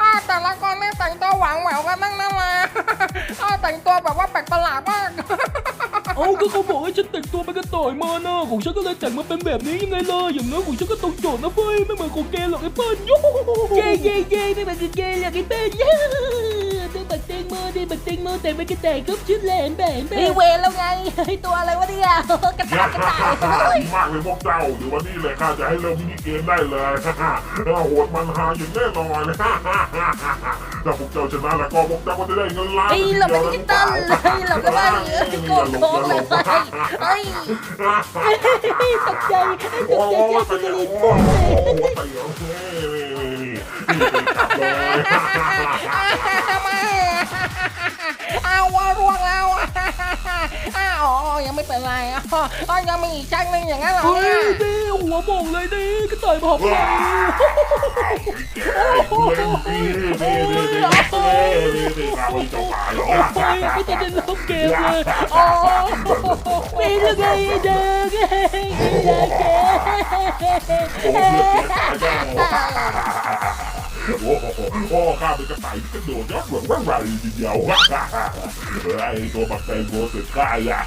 อ้าวแต่ละคนนี่แต่งตัวหวังแหววกันนั่งนั่นมาอ้าวแต่งตัวแบบว่าแปลกประหลาดมาก เอาก็เขาบอกให้ฉันแต่งตัวเป็นกระต่ายมานะของฉันก็เลยแต่งมาเป็นแบบนี้ยังไงล่ะอย่างน้อยของฉันก็ตรงโจทย์นะเฟ้ยไม่เหมือนของแกหรอกไอ้เปิ้ลโย่เย้เย้เย้ไม่เหมือนกับแกหรอกไอ้เปิ้ลเย้ดูบัก แตงโมดูบักแตงโมแต่งเป็นกระต่ายครบชุดเลยเห็นแบนแบมีบเวรแล้วไงไอตัวอะไรวะเนี่ยกระต่ายกระต่ายเฮ้ยดีมากเลยพวกเจ้าเดี๋ยววันนี้เลยข้าจะให้เริ่มมินิเกมได้เลยโหดมันหาอย่างแน่นอนเลยถ้าพวกเจ้าชนะแล้วก็พวกเจ้าก็จะได้เงินล้านไอ้เราไม่ไดิจินตอลเลยเราก็ว่าเออโกงโกงเลยเฮ้ยตกใจโอ้โหไปเลยโอ้โหไปเลยนี่นี่ ไม่เอาว่าร่วงแล้วอ้าวอ๋อยังไม่เป็นไรอ๋อยังมีอีกจังหนึ่งอย่างนั้นเหรอเฮ้ยเนี่ยดิหัวหมองเลยดิกระต่ายบอกเลยว้าวเล่นดีดีดีดีดีดีข้าไม่จะตายหรอกโอ้ยไม่จะได้ลบเกมเลยโอ้ไม่รู้ไงเด็กไอ้เด็กโอ้เลือดเสียตายแล้วโอ้โหโอ้ข้าเป็นกระต่ายที่กระโดดยับหลงว่างไรทีเดียวไอ้ตัวบักแตงโมสุดข้าอะ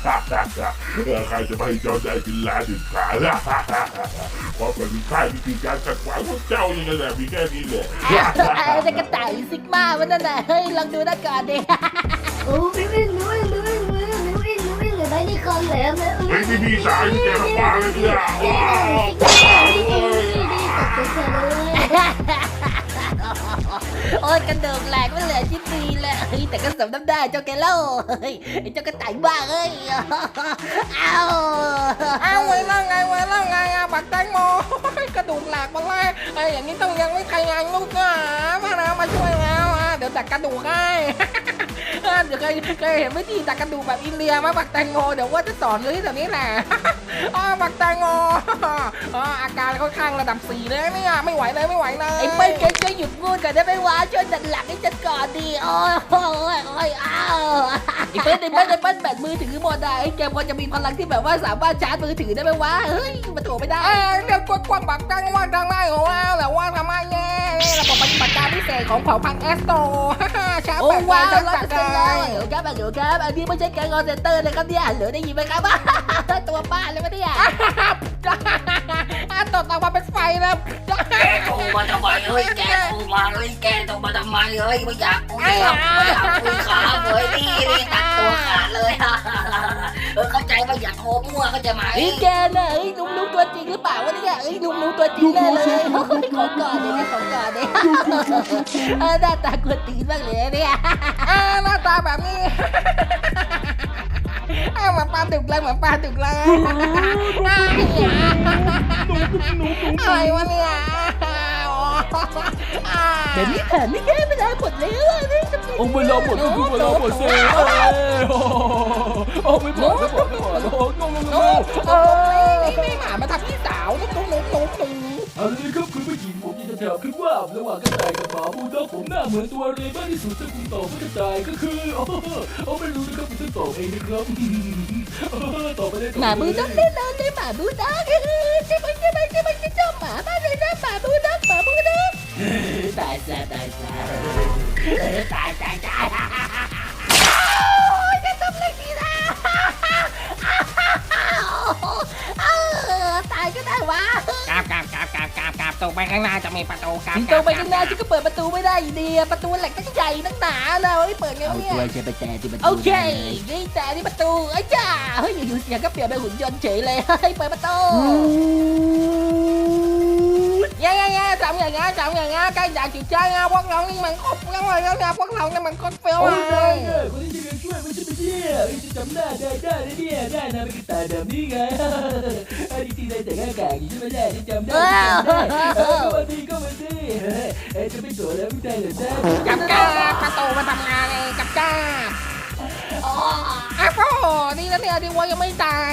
ใครจะไม่ให้เจ้าได้กินลาถึงขาเพราะเป็นข้าวิธีการขัดขวางพวกเจ้ายังไงแหละมีแค่นี้แหละไอ้กระต่ายซิกมาวันนั้นน่ะเฮ้ยลองดูนะก่อนดิโอ้ไม่วิ่งไม่วิ่งไม่วิ่งไม่วิ่งไม่วิ่งเลยได้นี่คนแหลมเลยไม่มีพี่ชายที่แกทำมาเลยเนี่ยว้าวตกใจเลยโอ้ยกระโดดแหลกไม่เหลือชิ้นดีเลยเฮ้ยแต่ก็สมน้ำได้เจ้าแกเล่าเฮ้ยไอ้เจ้ากระต่ายบ้าเฮ้ยเอ้าเอาไว้แล้วไงไว้แล้วไงอะบักแตงโมกระดูกแหลกมาเลยไอ้อย่างนี้ต้องยังไม่ใครงานลูกอะมานะมาช่วยแล้วอะเดี๋ยวตัดกระดูกให้เดี๋ยวเคยเคยเห็นวิธีตัดกระดูกแบบอินเดียไหมบักแตงโมเดี๋ยวว่าจะสอนเลยแบบนี้แหละอ๋อบักแตงโม อ๋ออาการค่อนข้างระดับสี่เลยเนี่ยไม่ไหวเลยไม่ไหวเลยไอ้เปิ้ลแกจะหยุดพูดก่อนได้ไหมวะช่วยดันหลังให้ฉันก่อนดิโอ้ยโอ้ยโอ้ยอ้าวไอ้เปิ้ลไอ้เปิ้ลไอ้เปิ้ลแบตมือถือหมดได้ไอ้แกพอจะมีพลังที่แบบว่าสามารถชาร์จมือถือได้ไหมวะเฮ้ยมาโถไม่ได้เอ้ยเดี๋ยวกดความบักแตงว่าดังได้ของเราแต่ว่าทำไมแย่นี่ระบบปฏิบัติการพิเศษของเผ่าพันธุ์แอสโตชาร์จโอ้แบตว้าวจะร้อยจัเปอดร์เซ็นต์เลแล้วยเดี๋ยวครับเดี๋ยวครับอันนี้ไม่ใช่แกงออเซนเตอร์นะครับเนี่ยเหลือได้ยินไหมครับตัวป้าเลยวะเนี่ย อะตดออกมาเป็นไฟแล้วโทรมาทำไมเฮ้ยแกโทรมาเฮ้ยแกโทรมาทำไมเฮ้ยไม่อยากคุยครับไม่อยากคุยขาเลยนี่นี่ตัดตัวขาดเลยเออเข้าใจว่าอย่าโทรมั่วเข้าใจไหมไอ้แกน่ะไอ้ลุงลุงตัวจริงหรือเปล่าวะเนี่ยไอ้ลุงลุงตัวจริงแน่เลยขอก่อนเลยขอก่อนเลยเออหน้าตากวนตีนมากเลยเนี่ยอ่าหน้าตาแบบนี้ อ่าเหมือนปลาดุกเลยเหมือนปลาดุกเลยอ่าอะไรวะเนี่ยเดี๋ยวนี้แผนไม่แก้ไม่ได้หมดแล้วอะนี่จะโอ้เวลาหมดก็คือเวลาหมดเซ่โอ้ไม่บอกไม่บอกไม่บอกโอ้งงงงโอ้งโหนี่นี่หมามาทำพี่สาวนุ๊กนุ๊กนุ๊กนุ๊กนุ๊กอันนี้ครับคุณผู้หญิง ผมจะถามขึ้นว่าระหว่างกระต่ายกับหมาบูลด็อกผมหน้าเหมือนตัวอะไรมากที่สุดถ้าคุณตอบว่ากระต่ายก็คือโอ้โอ้ไม่รู้นะครับคุณต้องตอบเองนะครับตอบไปเลยหมาบูด็อกแน่นอนเลยหมาบูด็อกใช่ไหมใช่ไหมใช่ไหมจะชอบหมามากเลยนะหมาบูด็อกหมาบูด็อกตายซะตายซะตายตายตาย ข้างหน้าจะมีประตูกราบถึงตรงไปข้างหน้าฉันก็เปิดประตูไม่ได้อยู่ดีอะประตูเหล็กตั้งใหญ่ตั้งหนานะเฮ้ยเปิดไงเอาวะเนี่ตัวยจะไปแจที่มันโอเคนี่แต่นี่ประตูไอ้จ้า เฮ้ยอยู่ๆเสียงก็เปลี่ยนเป็นหุ่นยนต์เฉยเลย เฮ้ย เปิดประตูแย่แย่แย่จำอย่างเงี้ยจำอย่างเงี้ยใกล้อยากจุดใจอะพวกเรานี่มันครบแล้วเลยแล้วเนี่ยพวกเราเนี่ยมันครบเฟลโอ้เลได้ยเนี่ยค จำหน้าได้ได้เนี่ยได้นะเป็นกระต่ายแบบนี้ไงไอ้ที่ได้แต่งอากาศอยู่ใช่ไหมได้ที่จำได้จำได้เออก็มาดีก็มาดีเอ้จะไม่ตัวแล้วไม่ได้เลยนะกับจ้าประตูมาทำงานเองกับจ้าอ้าวโอ้นี่แล้วเนี่ยที่ว่ายังไม่ตาย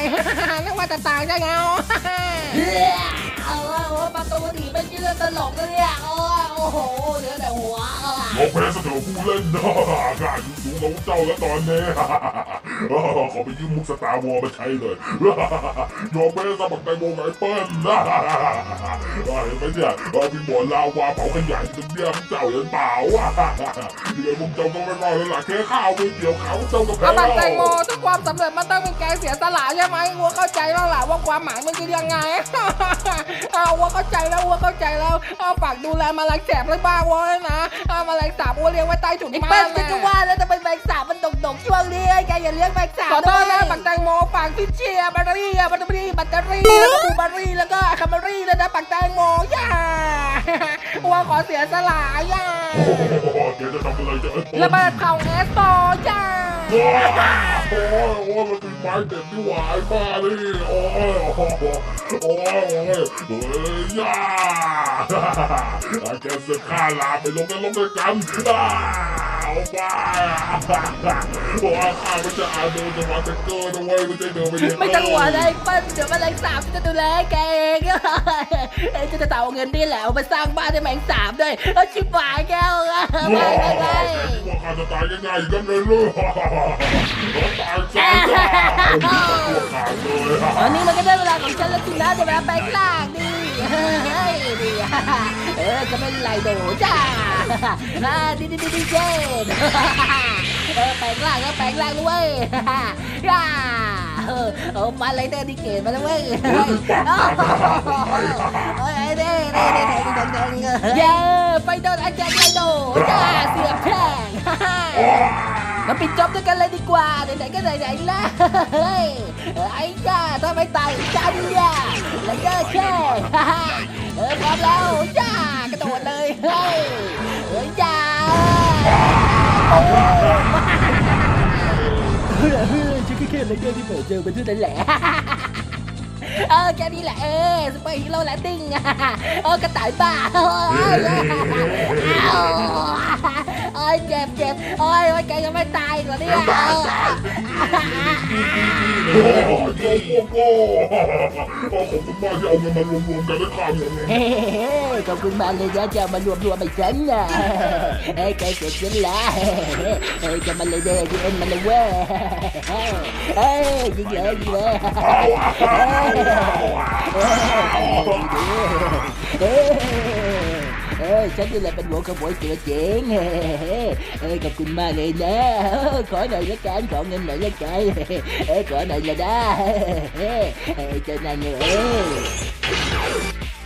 นึกว่าจะตายได้ไง เอาเอาประตูหนีไปเชื่อตลกเลยเนี่ยโอ้โอ้โหเหลือแต่หัวยอมแพ้ซะเถอผู้เล่นนะข้าอยู่สูงกว่าเจ้าแล้วตอนนี้ขอไปยืมมุกสตาร์วอลมาใช้เลยยอมแพ้ซะบักแตงโมไงเปิ้ลนะเห็นไหมเนี่ยมีบ่อลาวาเผาขยะอยู่ตรงเนี้ยเจ้าเห็นเปล่าเดี๋ยวผมเจ้าต้องไม่รอดแล้วล่ะแค่ข้าวมือเดียวเขาเจ้าก็แพ้เอาบักแตงโมถ้าความสำเร็จมันต้องมีการเสียสละใช่ไหมวัวเข้าใจแล้วล่ะว่าความหมายมันคือยังไงอาวัวเข้าใจแล้ววัวเข้าใจแล้วเอาฝากดูแลแมลงแสบเลยบ้างวัวนะเอาแมลงสาบวัวเลี้ยงไว้ใต้ถุนไอ้บ้าเปิ้ลนฉันก็ว่าแล้วทำไมแมงสาบมันดกๆช่วงนี้แกอย่าเลี้ยงแมงสาบขอโทษนะด้วยบักแตงโมฝากพี่เชียร์แบตเตอรี่อะแบตเตอรี่แบตเตอรี่แล้วก็บูเบอรี่แล้วก็แคมเบอรี่แล้วนะบักแตงโมย่าวัวขอเสียสละย่า โอ้โหเดี๋ยวจะทำอะไรจะเอ้ยระเบิดเผาแอสโตย่า โอ้ยโอ้ยโอ้มันเป็นไม้เด็ดที่หวายมากเลยโอ้ยโอ้ยโอ้ยโอ้ยโอ้ยย่าแกจะฆ่าลาไปลงกันลงด้วยกันอ้าวบ้าโอ้ยข้าไม่จะอาโดนจะมาจะเกินเอาไว้ไม่ใช่เดินไปเดียไม่ต้องหัวงนะไอ้เปิ้ลเดี๋ยวแมลงสาบจะดูแลแกเองเอ้ยจะจะเอาเงินนี่แหละเอาไปสร้างบ้านให้แมงสาบด้วยเอาชิบหายแกวอะไปไปไป ว่าข้าจะตายง่ายๆกันเลยลูกตายซะตัวขาดเลยตอนนี้มันก็ได้เวลาของฉันแล้วสินะจะมาแปลงร่างดิเฮ้ยดิเออจะเป็นไรโดจ้าอ่าดิดิดิดิเจนเออแปลงร่างก็แปลงร่างด้วยย่าเออเอามาเลยเดอดิเกตมาแล้วเว้ยเฮ้ยเด้เด้เด้เด้เด้เด้เย้ไปโดนอาจารย์ไคโดจ้าเสียบแข้ง มาปิดจอบด้วยกันเลยดีกว่า ไหนๆก็ไหนๆแล้วเฮ้ยไอ้จ้าถ้าไม่ตายจันยาแล้วก็แค่เออพร้อมแล้วจ้ากระโดดเลยเฮ้ยเฮ้ยจ้าฉันแค่แค่เลยเกินที่เปิดเจอไปเท่านั้นแหละเออแค่นี้แหละเออซุปเปอร์ฮีโร่แลนดิ้งเออกระต่ายบ้าโอ้ ยโอ้ยเจ็บเจ็บโอ้ยโอ้ยแกยังไม่ตายเหรอเนี่ยโอ้โหโอ้โหขอบคุณมากที่เอาเงินมารวมๆกันได้ข้ามเงินเฮ้ขอบคุณมากเลยนะจะมารวมรวมไปฉันนะเฮ้ยแกเสร็จฉันละเฮ้ยจะมาเลยเด้ที่เอ็นมาเลยเว้ยเฮ้ยยิงเลยยิงเลยเฮ้ย ฉันนี่แหละเป็นหัวขโมยตัวจริงเฮ้ยขอบคุณมากเลยนะขอหน่อยละกันขอเงินหน่อยละกันเฮ้ยขอหน่อยละได้เฮ้ยเจ้านายเนี่ยเอ้ย